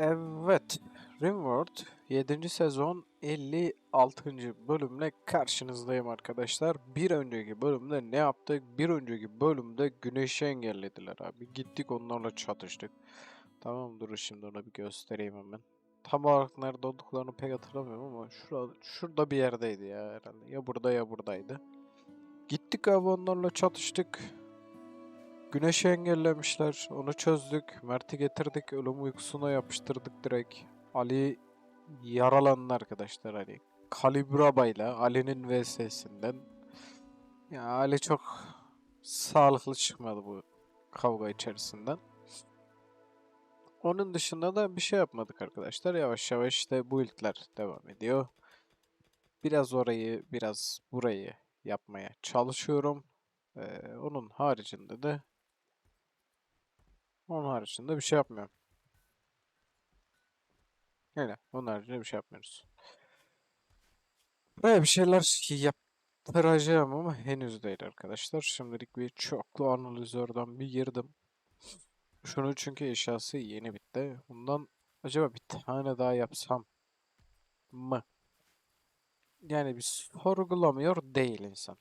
Evet, Rimworld 7. sezon 56. bölümle karşınızdayım arkadaşlar. Bir önceki bölümde ne yaptık? Bir önceki bölümde güneşi engellediler abi. Gittik onlarla çatıştık. Tamam dur şimdi onu bir göstereyim hemen. Tam olarak nerede olduklarını pek hatırlamıyorum ama şurada, şurada bir yerdeydi ya herhalde. Ya burada ya buradaydı. Gittik abi onlarla çatıştık. Güneşi engellemişler. Onu çözdük. Mert'i getirdik. Ölüm uykusuna yapıştırdık direkt. Ali yaralandı arkadaşlar Ali. Kalibrabayla Ali'nin VS'sinden. Ya Ali çok sağlıklı çıkmadı bu kavga içerisinden. Onun dışında da bir şey yapmadık arkadaşlar. Yavaş yavaş işte bu ilkler devam ediyor. Biraz orayı, biraz burayı yapmaya çalışıyorum. Ee, onun haricinde de onun haricinde bir şey yapmıyorum. Öyle. Onun haricinde bir şey yapmıyoruz. Böyle bir şeyler yaptıracağım ama henüz değil arkadaşlar. Şimdilik bir çoklu analizörden bir girdim. Şunu çünkü eşyası yeni bitti. Bundan acaba bir tane daha yapsam mı? Yani bir sorgulamıyor değil insan.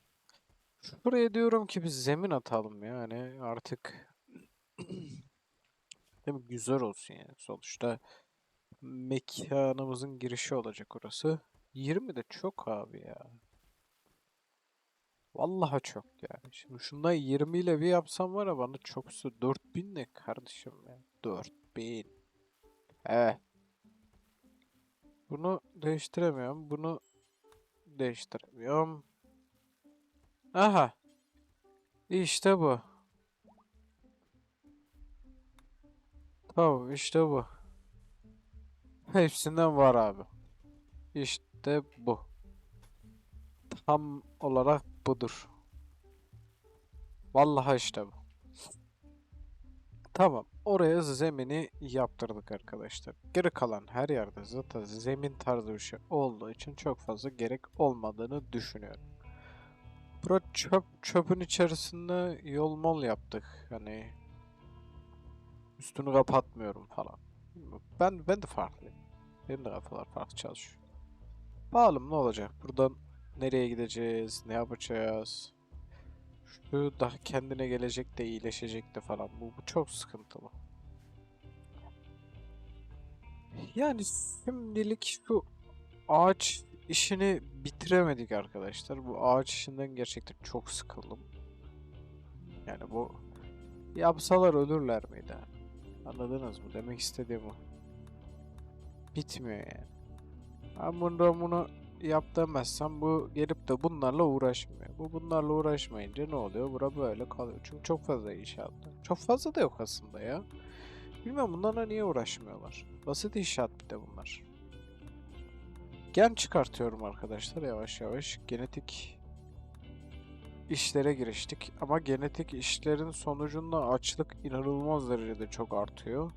Şuraya diyorum ki bir zemin atalım yani artık Değil? Güzel olsun yani. Sonuçta mekanımızın girişi olacak orası. 20 de çok abi ya. Vallahi çok yani. Şimdi şundan 20 ile bir yapsam var ya bana çok su. 4000 ne kardeşim ya? 4000. Evet. Bunu değiştiremiyorum. Bunu değiştiremiyorum. Aha. İşte bu. Tamam işte bu. Hepsinden var abi. İşte bu. Tam olarak budur. Vallahi işte bu. Tamam. Oraya zemini yaptırdık arkadaşlar. Geri kalan her yerde zaten zemin tarzı bir şey olduğu için çok fazla gerek olmadığını düşünüyorum. Bura çöp, çöpün içerisinde yol mol yaptık. Hani üstünü kapatmıyorum falan. Ben ben de farklıyım. Benim de kafalar farklı çalışıyor. Bakalım ne olacak? Buradan nereye gideceğiz? Ne yapacağız? Şu daha kendine gelecek de iyileşecek de falan. Bu, bu çok sıkıntılı. Yani şimdilik şu ağaç işini bitiremedik arkadaşlar. Bu ağaç işinden gerçekten çok sıkıldım. Yani bu yapsalar ölürler miydi? Anladınız mı? Demek istediğim o. Bitmiyor yani. Ben bunu, bunu yap demezsem bu gelip de bunlarla uğraşmıyor. Bu bunlarla uğraşmayınca ne oluyor? Bura böyle kalıyor. Çünkü çok fazla inşaat. Çok fazla da yok aslında ya. Bilmem bunlarla niye uğraşmıyorlar. Basit inşaat bir de bunlar. Gen çıkartıyorum arkadaşlar yavaş yavaş. Genetik işlere giriştik. Ama genetik işlerin sonucunda açlık inanılmaz derecede çok artıyor.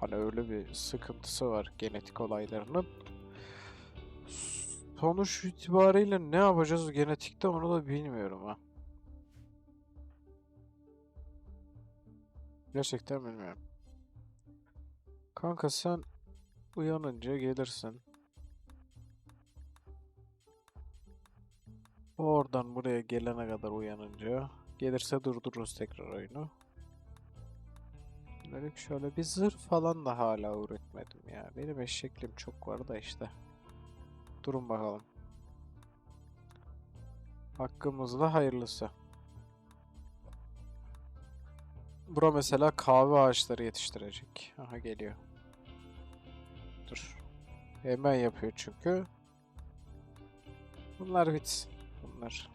Hani öyle bir sıkıntısı var genetik olaylarının. Sonuç itibariyle ne yapacağız genetikte onu da bilmiyorum ha. Gerçekten bilmiyorum. Kanka sen uyanınca gelirsin. Oradan buraya gelene kadar uyanınca gelirse durdururuz tekrar oyunu. Dedik şöyle bir zırh falan da hala üretmedim ya. Benim eşekliğim çok var da işte. Durun bakalım. Hakkımızda hayırlısı. Bura mesela kahve ağaçları yetiştirecek. Aha geliyor. Dur. Hemen yapıyor çünkü. Bunlar bitsin. Bunlar.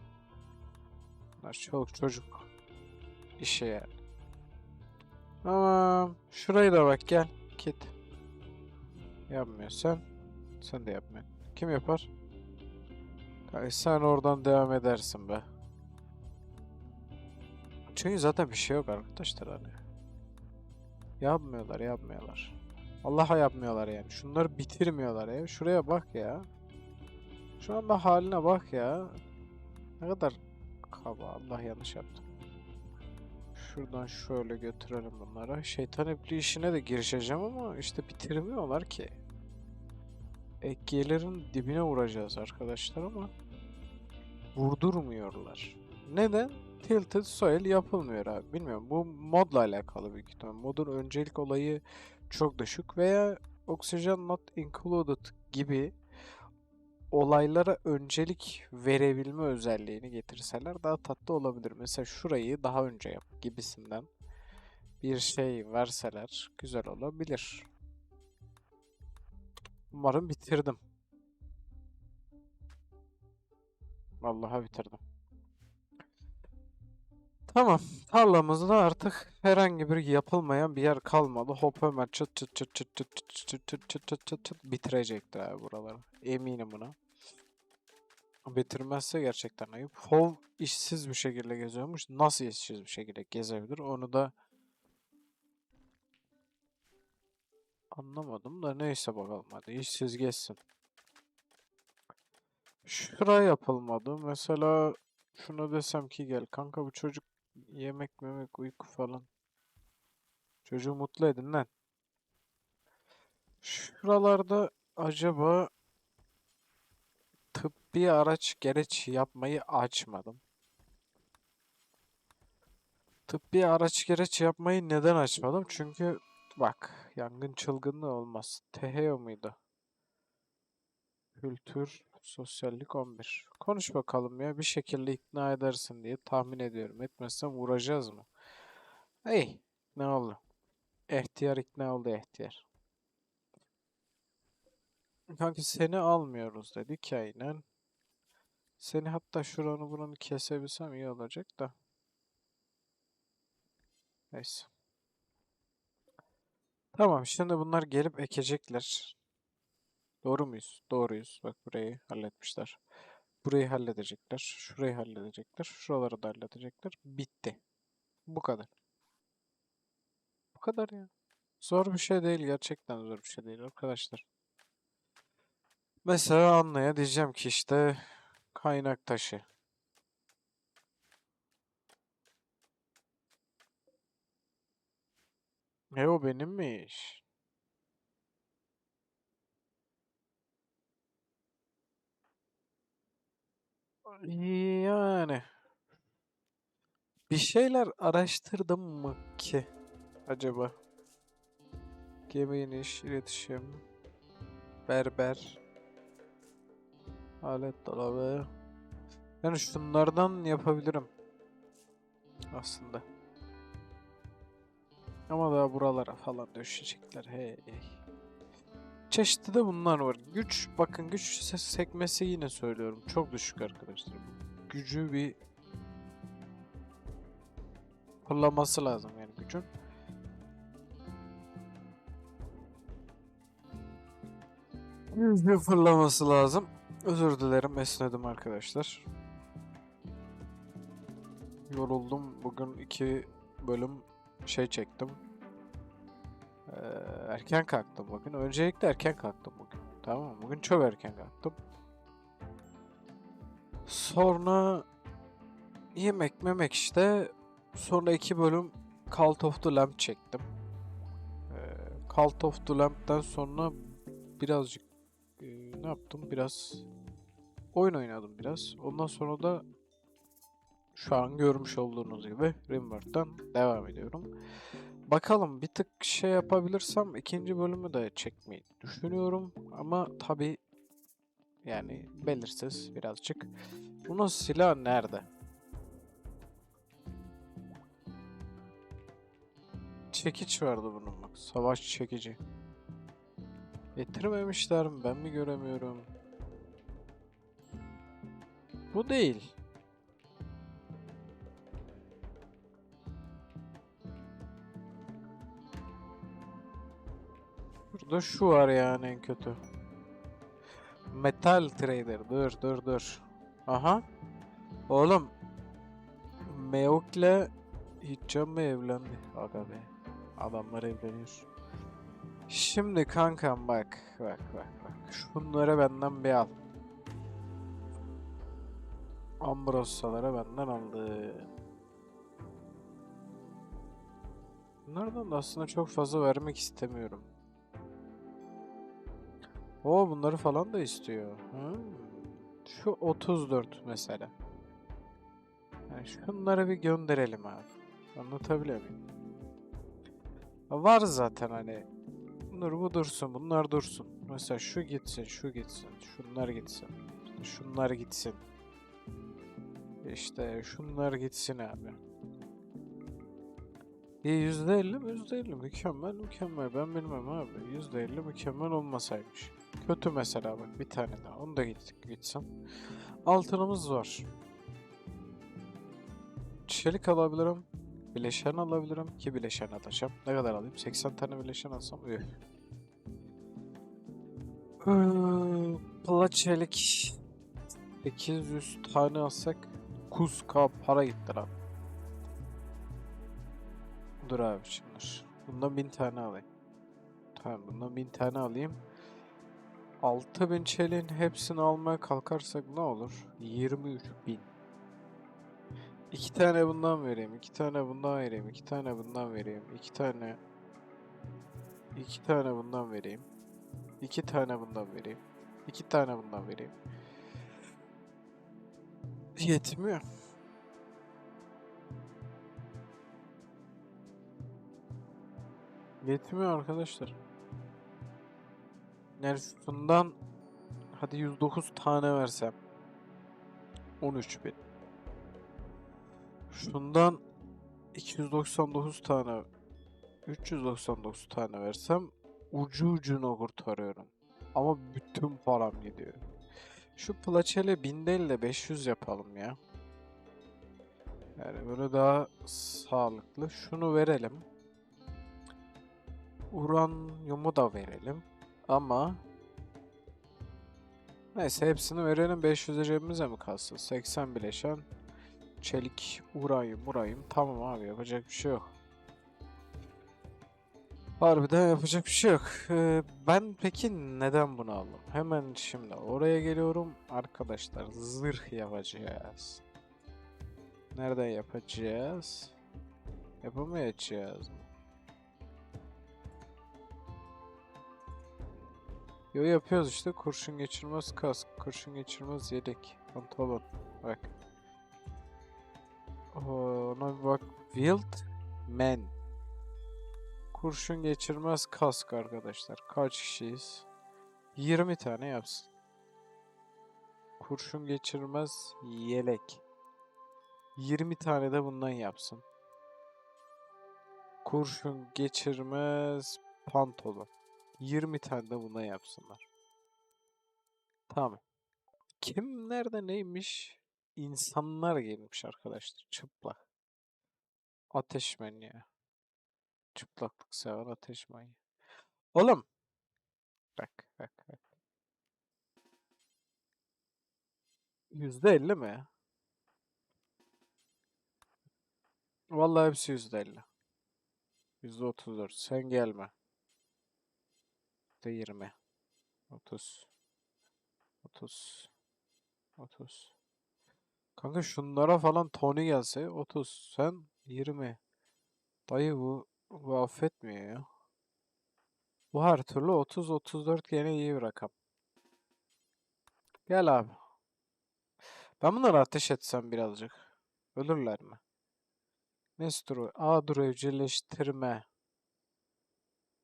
Bunlar çoluk çocuk. işe yani. Tamam. Şurayı da bak gel. Git. Yapmıyorsan sen de yapmıyorsun. Kim yapar? Kanka sen oradan devam edersin be. Çünkü zaten bir şey yok arkadaşlar hani. Yapmıyorlar, yapmıyorlar. Allah'a yapmıyorlar yani. Şunları bitirmiyorlar ya. Şuraya bak ya. Şu anda haline bak ya. Ne kadar kaba. Allah yanlış yaptım. Şuradan şöyle götürelim bunlara. Şeytan ipliği işine de girişeceğim ama işte bitirmiyorlar ki. Ek gelirin dibine vuracağız arkadaşlar ama vurdurmuyorlar. Neden? Tilted Soil yapılmıyor abi. Bilmiyorum. Bu modla alakalı büyük ihtimal. Modun öncelik olayı çok düşük veya Oxygen Not Included gibi olaylara öncelik verebilme özelliğini getirseler daha tatlı olabilir. Mesela şurayı daha önce yap gibisinden bir şey verseler güzel olabilir. Umarım bitirdim. Vallahi bitirdim. Tamam. Tarlamızda artık herhangi bir yapılmayan bir yer kalmadı. Hop hemen çıt çıt çıt çıt çıt çıt çıt çıt çıt çıt çıt çıt bitirecektir abi buraları. Eminim buna. Bitirmezse gerçekten ayıp. Hov işsiz bir şekilde geziyormuş. Nasıl işsiz bir şekilde gezebilir? Onu da anlamadım da neyse bakalım hadi işsiz gezsin. Şura yapılmadı. Mesela şunu desem ki gel kanka bu çocuk yemek memek uyku falan. Çocuğu mutlu edin lan. Şuralarda acaba tıbbi araç gereç yapmayı açmadım. Tıbbi araç gereç yapmayı neden açmadım? Çünkü bak yangın çılgınlığı olmaz. Teheo muydu? Kültür, sosyallik 11. Konuş bakalım ya bir şekilde ikna edersin diye tahmin ediyorum. Etmezsen vuracağız mı? Hey ne oldu? Ehtiyar ikna oldu ehtiyar. Kanka seni almıyoruz dedik aynen. Seni hatta şuranı buranı kesebilsem iyi olacak da. Neyse. Tamam şimdi bunlar gelip ekecekler. Doğru muyuz? Doğruyuz. Bak burayı halletmişler. Burayı halledecekler. Şurayı halledecekler. Şuraları da halledecekler. Bitti. Bu kadar. Bu kadar ya. Zor bir şey değil. Gerçekten zor bir şey değil arkadaşlar. Mesela Anla'ya diyeceğim ki işte kaynak taşı. E o benimmiş. Yani bir şeyler araştırdım mı ki acaba? Gemi iniş, iletişim, berber, alet dolabı. Yani şunlardan yapabilirim aslında. Ama daha buralara falan düşecekler. Hey, hey. Çeşitli de bunlar var. Güç, bakın güç sekmesi yine söylüyorum. Çok düşük arkadaşlar. Gücü bir fırlaması lazım yani gücün. Bir fırlaması lazım. Özür dilerim esnedim arkadaşlar. Yoruldum. Bugün iki bölüm şey çektim. Ee, erken kalktım bugün. Öncelikle erken kalktım bugün. Tamam mı? Bugün çok erken kalktım. Sonra yemek memek işte. Sonra iki bölüm Cult of the Lamb çektim. Ee, Cult of the Lamb'den sonra birazcık e, ne yaptım? Biraz oyun oynadım biraz. Ondan sonra da şu an görmüş olduğunuz gibi Rimworld'dan devam ediyorum. Bakalım bir tık şey yapabilirsem ikinci bölümü de çekmeyi düşünüyorum. Ama tabi yani belirsiz birazcık. Bunun silah nerede? Çekiç vardı bunun bak. Savaş çekici. Getirmemişler mi? Ben mi göremiyorum? Bu değil. Burada şu var yani en kötü. Metal Trader. Dur dur dur. Aha. Oğlum. Meok'le Hiccan mı evlendi? Aga be. Adamlar evleniyor. Şimdi kankam bak. Bak bak bak. Şunları benden bir al. Ambrossaları benden aldı. Bunlardan da aslında çok fazla vermek istemiyorum. O bunları falan da istiyor. Hmm. Şu 34 mesela. Yani şunları bir gönderelim abi. Anlatabiliyor muyum? Var zaten hani. Bunlar bu dursun, bunlar dursun. Mesela şu gitsin, şu gitsin, şunlar gitsin. şunlar gitsin. İşte şunlar gitsin abi. İyi yüzde elli mi? Yüzde elli mükemmel mükemmel. Ben bilmem abi. Yüzde elli mükemmel olmasaymış. Kötü mesela bak bir tane daha. Onu da git, gitsin. Altınımız var. Çelik alabilirim. Bileşen alabilirim ki bileşen alacağım. Ne kadar alayım? 80 tane bileşen alsam üh. Ee, Pala çelik 800 tane alsak 9k para gitti lan. Dur abi şimdi. Bundan 1000 tane alayım. Tamam bundan 1000 tane alayım. 6000 çeliğin hepsini almaya kalkarsak ne olur? 23.000. İki tane bundan vereyim, iki tane bundan vereyim, iki tane bundan vereyim, iki tane iki tane bundan vereyim, iki tane bundan vereyim, iki tane bundan vereyim. Yetmiyor. Yetmiyor arkadaşlar. Yani şundan hadi 109 tane versem 13 bin. Şundan 299 tane 399 tane versem ucu ucuna kurtarıyorum. Ama bütün param gidiyor. Şu plaçele 1000 değil de 500 yapalım ya. Yani böyle daha sağlıklı. Şunu verelim. Uranyumu da verelim. Ama Neyse hepsini verelim 500 cebimize mi kalsın? 80 bileşen Çelik, uranyum, uranyum. Tamam abi yapacak bir şey yok. Harbiden yapacak bir şey yok. Ee, ben peki neden bunu aldım? Hemen şimdi oraya geliyorum. Arkadaşlar zırh yapacağız. Nereden yapacağız? Yapamayacağız mı? Yo yapıyoruz işte. Kurşun geçirmez kask, kurşun geçirmez yelek, pantolon. Bak. Ona bir bak. Wild Man. Kurşun geçirmez kask arkadaşlar. Kaç kişiyiz? 20 tane yapsın. Kurşun geçirmez yelek. 20 tane de bundan yapsın. Kurşun geçirmez pantolon. 20 tane de bundan yapsınlar. Tamam. Kim nerede neymiş? İnsanlar giymiş arkadaşlar. Çıplak. Ateşmen ya. Çıplaklık seven ateşmen ya. Oğlum. Bak bak bak. Yüzde elli mi? Vallahi hepsi yüzde elli. Yüzde otuz dört. Sen gelme. Yüzde yirmi. Otuz. Otuz. Otuz. Kanka şunlara falan Tony gelse 30 sen 20. Dayı bu, bu affetmiyor ya. Bu her türlü 30 34 gene iyi bir rakam. Gel abi. Ben bunları ateş etsem birazcık. Ölürler mi? Nestro. A dur evcilleştirme.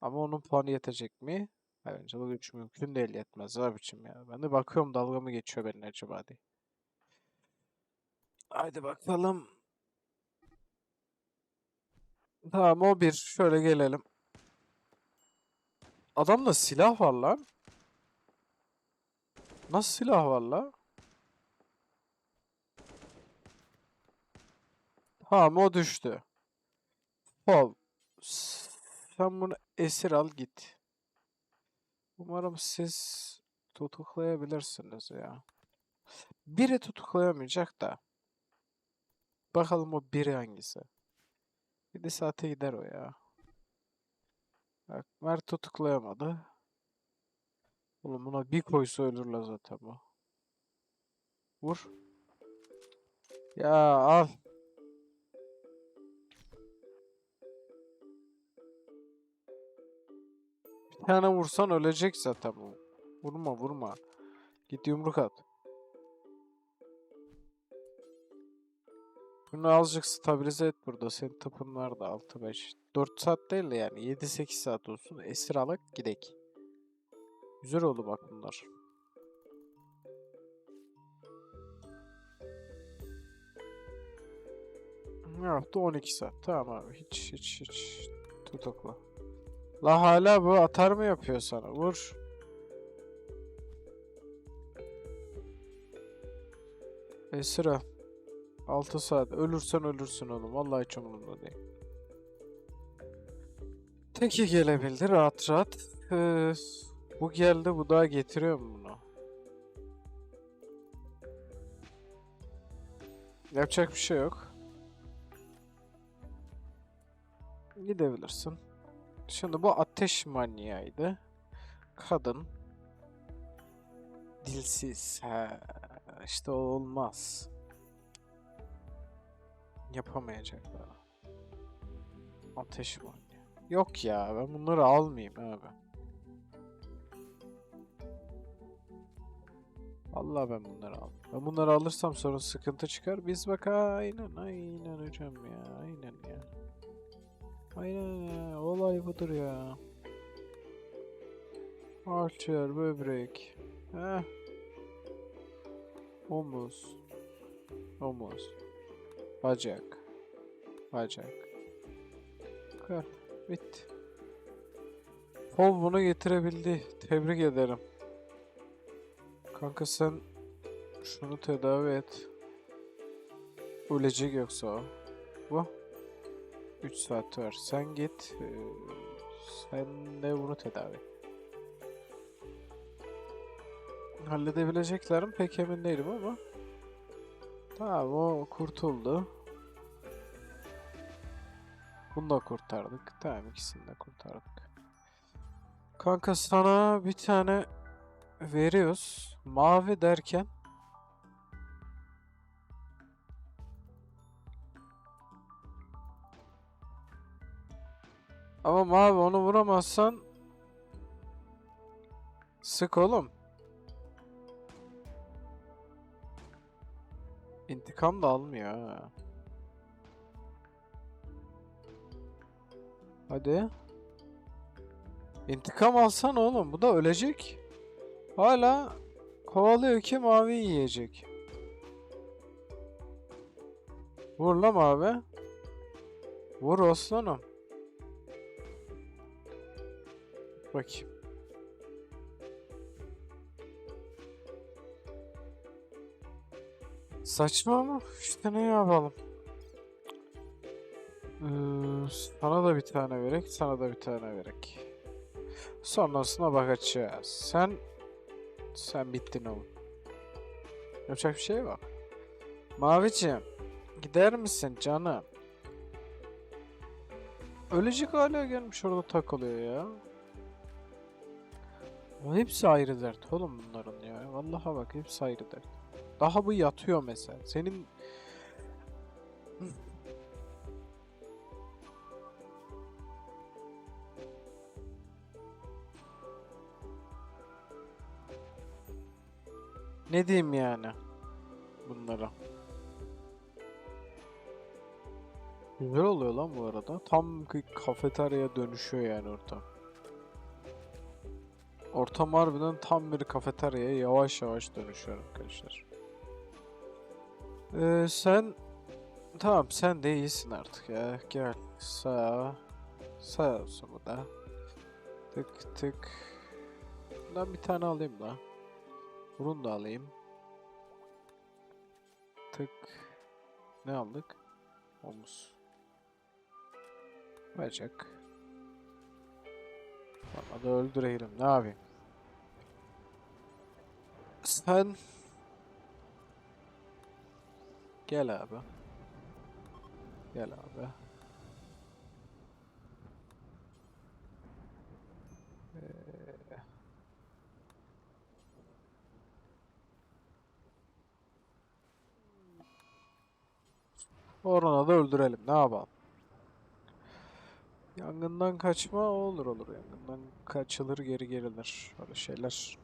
Ama onun puanı yetecek mi? Bence bu güç mümkün değil yetmez abicim ya. Ben de bakıyorum dalga mı geçiyor benim acaba diye. Haydi bakalım. Tamam o bir. Şöyle gelelim. Adamda silah var lan. Nasıl silah var la? Tamam o düştü. Pol. Sen bunu esir al git. Umarım siz tutuklayabilirsiniz ya. Biri tutuklayamayacak da. Bakalım o biri hangisi. 7 saate gider o ya. Bak Mert tutuklayamadı. Oğlum buna bir koysa ölürler zaten bu. Vur. Ya al. Tane vursan ölecek zaten bu. Vurma vurma. Git yumruk at. Bunu azıcık stabilize et burada. Senin tıpın var da 6-5. 4 saat değil de yani 7-8 saat olsun. Esir alak gidek. Güzel oldu bak bunlar. Yaptı? 12 saat. Tamam abi. Hiç hiç hiç tutukla. La hala bu atar mı yapıyor sana? Vur. Esra. 6 saat. Ölürsen ölürsün oğlum. Vallahi hiç umurumda değil. Teki gelebildi rahat rahat. Ee, bu geldi bu daha getiriyor mu bunu? Yapacak bir şey yok. Gidebilirsin. Şimdi bu ateş manyağıydı. Kadın. Dilsiz. Ha, işte olmaz. Yapamayacaklar. Ateş manyağı. Yok ya ben bunları almayayım abi. Vallahi ben bunları al. Ben bunları alırsam sonra sıkıntı çıkar. Biz bak aynen aynen hocam ya aynen ya. Aynen olay budur ya. Archer, böbrek. Heh. Omuz. Omuz. Bacak. Bacak. Kalp. Bitti. Pol bunu getirebildi. Tebrik ederim. Kanka sen şunu tedavi et. Ölecek yoksa o. Bu. 3 saat var. Sen git. eee, Sen de bunu tedavi. Halledebilecekler mi pek emin değilim ama. Tamam o kurtuldu. Bunu da kurtardık. Tamam ikisini de kurtardık. Kanka sana bir tane veriyoruz. Mavi derken Ama mavi onu vuramazsan sık oğlum. İntikam da almıyor ha. Hadi. İntikam alsan oğlum. Bu da ölecek. Hala kovalıyor ki mavi yiyecek. Vur lan mavi. Vur aslanım. Bakayım. Saçma ama işte ne yapalım. Ee, sana da bir tane verek, sana da bir tane verek. Sonrasına bakacağız. Sen sen bittin oğlum. Yapacak bir şey yok. Maviciğim, gider misin canım? Ölecek hala gelmiş orada takılıyor ya. Hepsi ayrı dert oğlum bunların ya. Vallahi bak hepsi ayrı dert. Daha bu yatıyor mesela. Senin ne diyeyim yani bunlara? Güzel oluyor lan bu arada. Tam kafeteryaya dönüşüyor yani ortam. Ortam harbiden tam bir kafeteryaya yavaş yavaş dönüşüyor arkadaşlar. Ee, sen tamam sen de iyisin artık ya. Gel sağ sağ olsun bu da. Tık tık. Bundan bir tane alayım da. Bunu da alayım. Tık. Ne aldık? Omuz. Bacak. Da öldürelim. Ne yapayım? Sen Gel abi. Gel abi. Ee, Orana da öldürelim. Ne yapalım? Yangından kaçma olur olur. Yangından kaçılır geri gerilir. Öyle şeyler.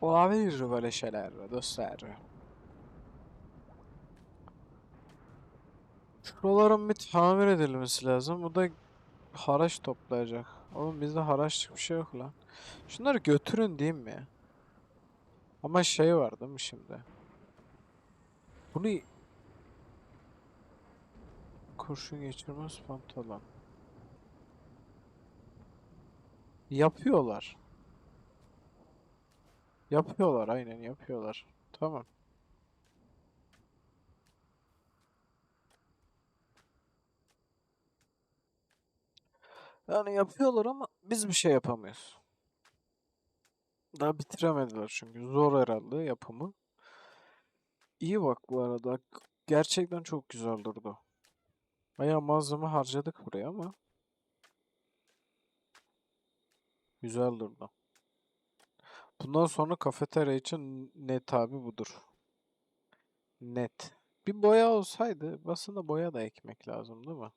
Olabilir böyle şeyler dostlar. Şuraların bir tamir edilmesi lazım. Bu da haraç toplayacak. Oğlum bizde haraçlık bir şey yok lan. Şunları götürün diyeyim mi? Ama şey var değil mi şimdi? Bunu kurşun geçirmez pantolon. Yapıyorlar. Yapıyorlar aynen yapıyorlar. Tamam. Yani yapıyorlar ama biz bir şey yapamıyoruz. Daha bitiremediler çünkü. Zor herhalde yapımı. İyi bak bu arada. Gerçekten çok güzel durdu. Bayağı malzeme harcadık buraya ama güzel durdu. Bundan sonra kafeterya için net abi budur. Net. Bir boya olsaydı aslında boya da ekmek lazım değil mi?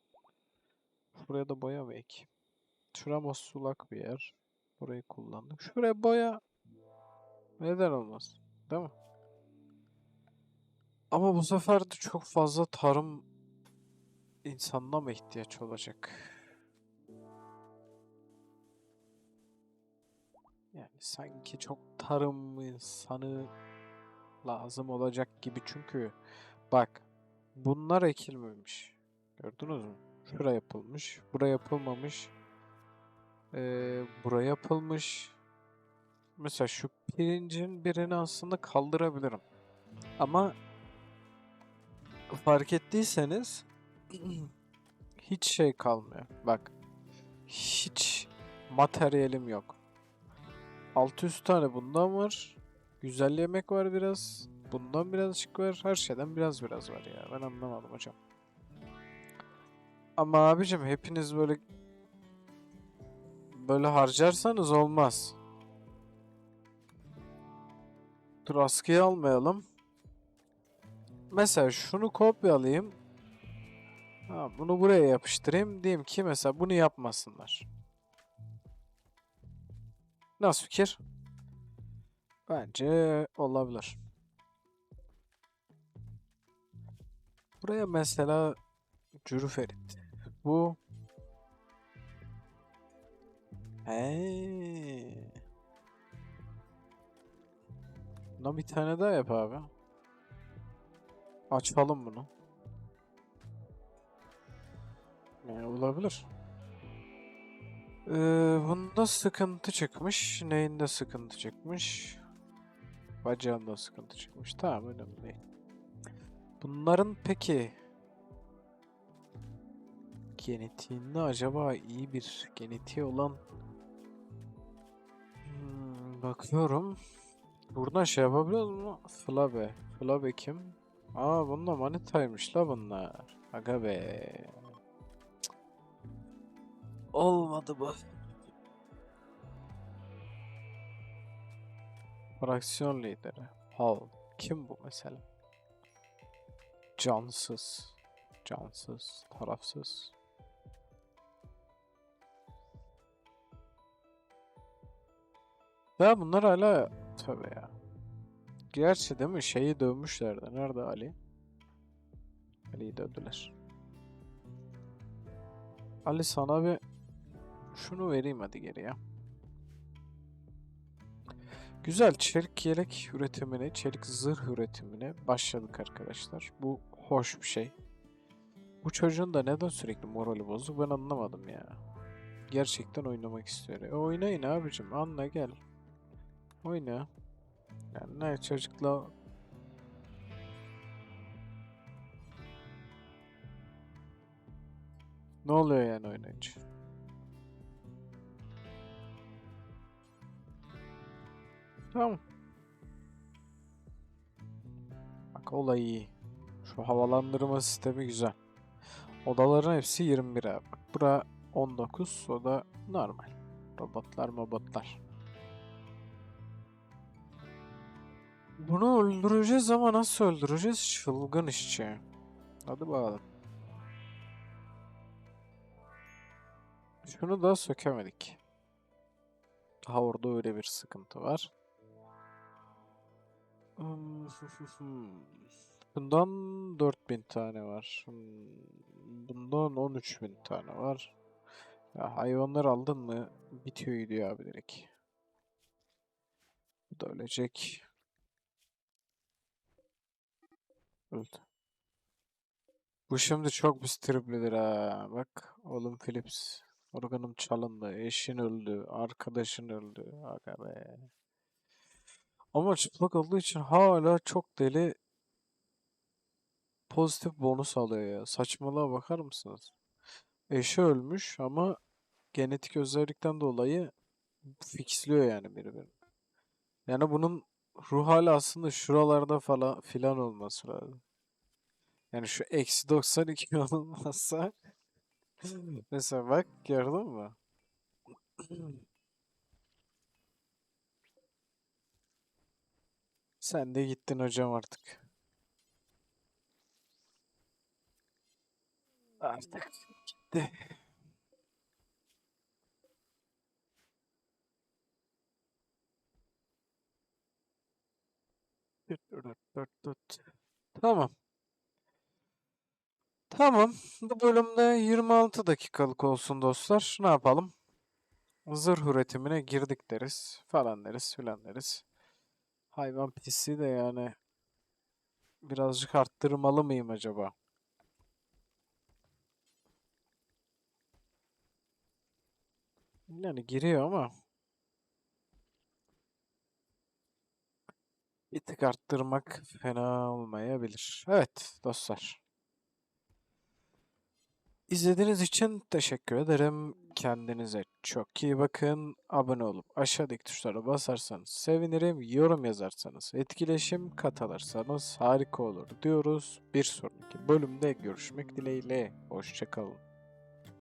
Buraya da boya mı ek? Şurama sulak bir yer. Burayı kullandık. Şuraya boya neden olmaz? Değil mi? Ama bu sefer de çok fazla tarım insanına mı ihtiyaç olacak? Yani sanki çok tarım insanı lazım olacak gibi çünkü bak bunlar ekilmemiş. Gördünüz mü? Şura yapılmış, bura yapılmamış. Ee, bura yapılmış. Mesela şu pirincin birini aslında kaldırabilirim. Ama fark ettiyseniz hiç şey kalmıyor. Bak. Hiç materyalim yok. 600 tane bundan var. Güzel yemek var biraz. Bundan birazcık var. Her şeyden biraz biraz var ya. Ben anlamadım hocam. Ama abicim hepiniz böyle böyle harcarsanız olmaz. Dur askıya almayalım. Mesela şunu kopyalayayım. Ha, bunu buraya yapıştırayım. Diyeyim ki mesela bunu yapmasınlar. Nasıl fikir? Bence olabilir. Buraya mesela Cürüferit. Bu Hey. Buna bir tane daha yap abi. Açalım bunu. Yani olabilir. Ee, bunda sıkıntı çıkmış. Neyinde sıkıntı çıkmış? Bacağında sıkıntı çıkmış. Tamam önemli değil. Bunların peki genetiğinde acaba iyi bir genetiği olan Hmm, bakıyorum. Buradan şey yapabiliyor mu? Flabe. Flabe kim? Aa bunlar manitaymış la bunlar. Aga be. Olmadı bu. Fraksiyon lideri. Hal. Kim bu mesela? Cansız. Cansız. Tarafsız. Ya bunlar hala tövbe ya. Gerçi değil mi şeyi dövmüşlerdi. Nerede Ali? Ali'yi dövdüler. Ali sana bir şunu vereyim hadi geriye. Güzel çelik yelek üretimine, çelik zırh üretimine başladık arkadaşlar. Bu hoş bir şey. Bu çocuğun da neden sürekli morali bozuk ben anlamadım ya. Gerçekten oynamak istiyor. E oynayın abicim anla gel. Oyna. Yani ne çocukla Ne oluyor yani oynayınca? Tamam. Bak olay iyi. Şu havalandırma sistemi güzel. Odaların hepsi 21 abi. Bak bura 19 o da normal. Robotlar mobotlar. Bunu öldüreceğiz ama nasıl öldüreceğiz? Çılgın işçi. Hadi bakalım. Şunu da sökemedik. Daha orada öyle bir sıkıntı var. Bundan 4000 tane var. Hmm, Bundan 13000 tane var. Ya hayvanlar aldın mı bitiyor gidiyor abi direkt. Bu da ölecek. Öldü. Bu şimdi çok bir triplidir ha. Bak oğlum Philips. Organım çalındı. Eşin öldü. Arkadaşın öldü. Aga be. Ama çıplak olduğu için hala çok deli pozitif bonus alıyor ya. Saçmalığa bakar mısınız? Eşi ölmüş ama genetik özellikten dolayı fixliyor yani birbirini. Yani bunun ruh hali aslında şuralarda falan filan olması lazım. Yani şu eksi 92 olmazsa mesela bak gördün mü? Sen de gittin hocam artık. Artık gitti. Tamam. Tamam. Bu bölümde 26 dakikalık olsun dostlar. Ne yapalım? Zırh üretimine girdik deriz. Falan deriz filan deriz. Hayvan pisi de yani birazcık arttırmalı mıyım acaba? Yani giriyor ama bir tık arttırmak fena olmayabilir. Evet dostlar. İzlediğiniz için teşekkür ederim. Kendinize çok iyi bakın. Abone olup aşağıdaki tuşlara basarsanız sevinirim. Yorum yazarsanız, etkileşim katılırsanız harika olur diyoruz. Bir sonraki bölümde görüşmek dileğiyle. Hoşçakalın.